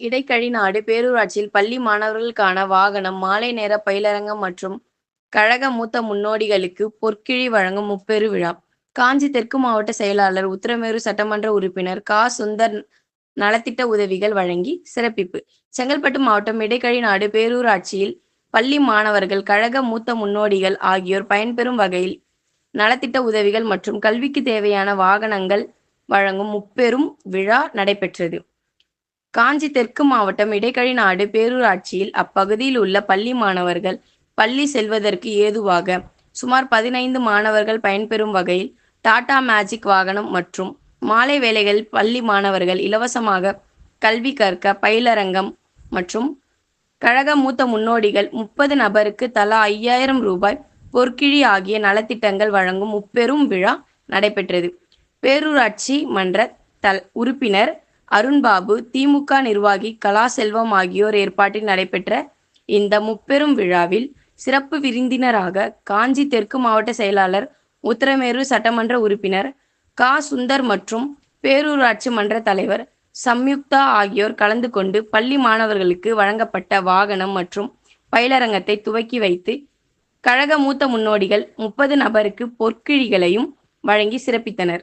இடைக்கழிநாடு பேரூராட்சியில் பள்ளி மாணவர்களுக்கான வாகனம், மாலை நேர பயிலரங்கம் மற்றும் கழக மூத்த முன்னோடிகளுக்கு பொற்கிழி வழங்கும் முப்பெரு விழா காஞ்சி தெற்கு மாவட்ட செயலாளர், உத்தரமேரு சட்டமன்ற உறுப்பினர் கா. சுந்தர் நலத்திட்ட உதவிகள் வழங்கி சிறப்பிப்பு செங்கல்பட்டு மாவட்டம் இடைக்கழிநாடு பேரூராட்சியில் பள்ளி மாணவர்கள், கழக மூத்த முன்னோடிகள் ஆகியோர் பயன்பெறும் வகையில் நலத்திட்ட உதவிகள் மற்றும் கல்விக்கு தேவையான வாகனங்கள் வழங்கும் முப்பெரும் விழா நடைபெற்றது. காஞ்சி தெற்கு மாவட்டம் இடைக்கழிநாடு பேரூராட்சியில் அப்பகுதியில் உள்ள பள்ளி மாணவர்கள் பள்ளி செல்வதற்கு ஏதுவாக சுமார் பதினைந்து மாணவர்கள் பயன்பெறும் வகையில் டாடா மேஜிக் வாகனம் மற்றும் மாலை வேளைகளில் பள்ளி மாணவர்கள் இலவசமாக கல்வி கற்க பயிலரங்கம் மற்றும் கழக மூத்த முன்னோடிகள் முப்பது நபருக்கு தலா ஐயாயிரம் ரூபாய் பொற்கிழி ஆகிய நலத்திட்டங்கள் வழங்கும் முப்பெரும் விழா நடைபெற்றது. பேரூராட்சி மன்ற தல் உறுப்பினர் அருண்பாபு, திமுக நிர்வாகி கலாசெல்வம் ஆகியோர் ஏற்பாட்டில் நடைபெற்ற இந்த முப்பெரும் விழாவில் சிறப்பு விருந்தினராக காஞ்சி தெற்கு மாவட்ட செயலாளர், உத்தரமேரு சட்டமன்ற உறுப்பினர் கா. சுந்தர் மற்றும் பேரூராட்சி மன்ற தலைவர் சம்யுக்தா ஆகியோர் கலந்து கொண்டு பள்ளி மாணவர்களுக்கு வழங்கப்பட்ட வாகனம் மற்றும் பயிலரங்கத்தை துவக்கி வைத்து கழக மூத்த முன்னோடிகள் முப்பது நபருக்கு பொற்கிழிகளையும் வழங்கி சிறப்பித்தனர்.